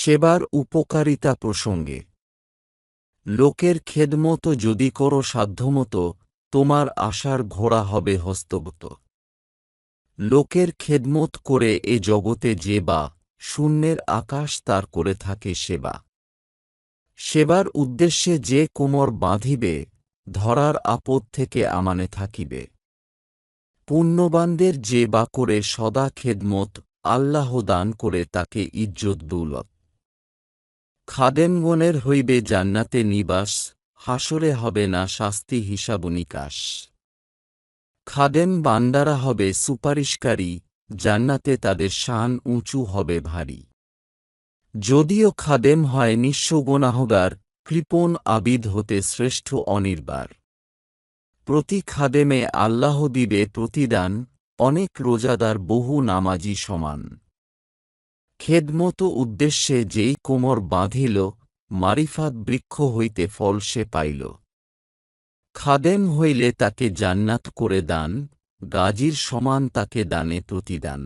সেবার উপকারিতা প্রসঙ্গে। লোকের খেদমত যদি করো সাধ্যমতো, তোমার আশার ঘোড়া হবে হস্তগত। লোকের খেদমত করে এ জগতে যে বা, শূন্যের আকাশ তার করে থাকে সেবা সেবার উদ্দেশ্যে যে কোমর বাঁধিবে, ধরার আপদ থেকে আমানে থাকিবে। পুণ্যবানদের যে বা করে সদা খেদমত, আল্লাহ দান করে তাকে ইজ্জত দৌলত। খাদেমগণের হইবে জান্নাতে নিবাস, হাসরে হবে না শাস্তি হিসাব নিকাশ। খাদেম বান্দারা হবে সুপারিশকারী, জান্নাতে তাদের শান উঁচু হবে ভারী। যদিও খাদেম হয় নিঃস্ব কৃপণ আবিদ হতে শ্রেষ্ঠ অনির্বার প্রতি খাদেমে আল্লাহ দিবে প্রতিদান, অনেক রোজাদার বহু নামাজি সমান। খেদমতো উদ্দেশ্যে যেই কোমর বাঁধিল, মারিফাত বৃক্ষ হইতে ফল সে পাইল। খাদেম হইলে তাকে জান্নাত করে দান, গাজীর সমান তাকে দানে প্রতিদান।